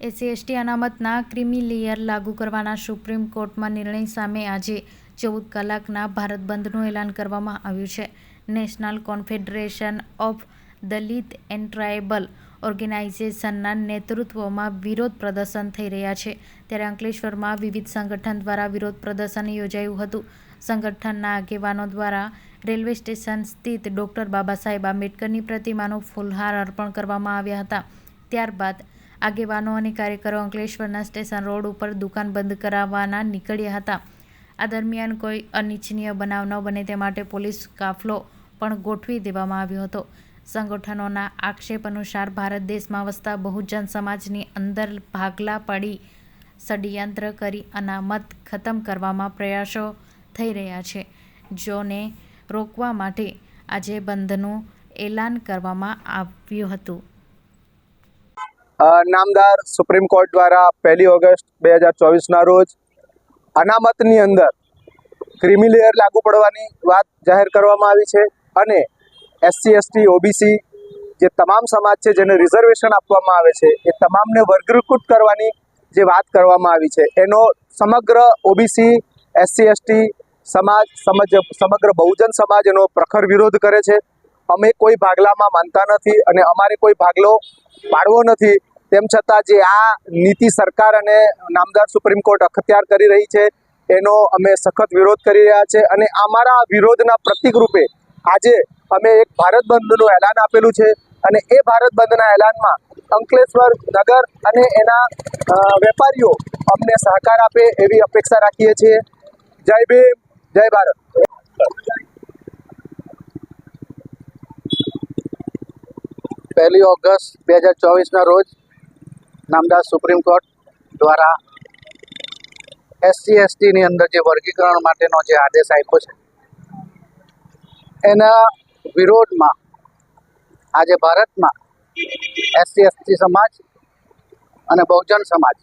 SC ST અનામતના creamy layer લાગુ કરવાના supreme કોર્ટમાં નિર્ણય સામે આજે ચૌદ કલાકના ભારત બંધનું એલાન કરવામાં આવ્યું છે. National confederation of Dalit and tribal ઓર્ગેનાઇઝેશનના નેતૃત્વમાં વિરોધ પ્રદર્શન થઈ રહ્યા છે. ત્યારે અંકલેશ્વરમાં વિવિધ સંગઠન દ્વારા વિરોધ પ્રદર્શન યોજાયું હતું. સંગઠનના આગેવાનો દ્વારા રેલવે સ્ટેશન સ્થિત ડૉક્ટર બાબા સાહેબ આંબેડકરની પ્રતિમાનું ફૂલહાર અર્પણ કરવામાં આવ્યા હતા. ત્યારબાદ આગેવાનો અને કાર્યકરો અંકલેશ્વરના સ્ટેશન રોડ ઉપર દુકાન બંધ કરાવવાના નીકળ્યા હતા. આ દરમિયાન કોઈ અનિચ્છનીય બનાવ ન બને તે માટે પોલીસ કાફલો પણ ગોઠવી દેવામાં આવ્યો હતો. સંગઠનોના આક્ષેપ અનુસાર ભારત દેશમાં વસતા બહુજન સમાજની અંદર ભાગલા પાડી ષડયંત્ર કરી અનામત ખતમ કરવામાં પ્રયાસો થઈ રહ્યા છે. જોને રોકવા માટે આજે બંધનું એલાન કરવામાં આવ્યું હતું. નામદાર સુપ્રીમ કોર્ટ દ્વારા પહેલી ઓગસ્ટ બે હજાર ચોવીસના રોજ અનામતની અંદર ક્રિમિલેયર લાગુ પડવાની વાત જાહેર કરવામાં આવી છે અને એસસી, એસટી, ઓબીસી જે તમામ સમાજ છે જેને રિઝર્વેશન આપવામાં આવે છે, એ તમામને વર્ગીકૃત કરવાની જે વાત કરવામાં આવી છે, એનો સમગ્ર ઓબીસી, એસસી, એસટી સમાજ, સમજ, સમગ્ર બહુજન સમાજ એનો પ્રખર વિરોધ કરે છે. અમે કોઈ ભાગલામાં માનતા નથી અને અમારે કોઈ ભાગલો પાડવો નથી. તેમ છતાં જે આ નીતિ સરકાર અને નામદાર સુપ્રીમ કોર્ટ અખત્યાર કરી રહી છે, એનો અમે સખત વિરોધ કરી રહ્યા છે અને અમારા વિરોધના પ્રતિક રૂપે આજે અમે એક ભારત બંધનું એલાન આપેલું છે અને એ ભારત બંધના એલાનમાં અંકલેશ્વર નગર અને એના વેપારીઓ અમને સહકાર આપે એવી અપેક્ષા રાખીએ છીએ. જય ભીમ, જય ભારત. પહેલી ઓગસ્ટ બે હજાર ચોવીસના રોજ નામદાર સુપ્રીમ કોર્ટ દ્વારા એસસી એસટીની અંદર જે વર્ગીકરણ માટેનો જે આદેશ આપ્યો છે, એના વિરોધમાં આજે ભારતમાં એસસી એસટી સમાજ અને બહુજન સમાજ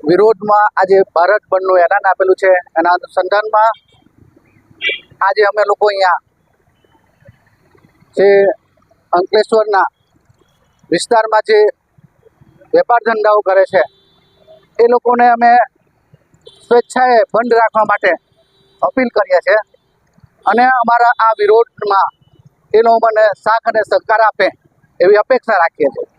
વિરોધમાં આજે ભારત બંધનું એલાન આપેલું છે. એના અનુસંધાનમાં આજે અમે લોકો અહીંયા જે અંકલેશ્વરના વિસ્તારમાં જે વેપાર ધંધાઓ કરે છે. એ લોકોને અમે સ્વેચ્છાએ બંધ રાખવા માટે અપીલ કરીએ છીએ. અને અમારા આ વિરોધમાં એ લોકો મને સાથ અને સહકાર આપે એવી અપેક્ષા રાખીએ છીએ.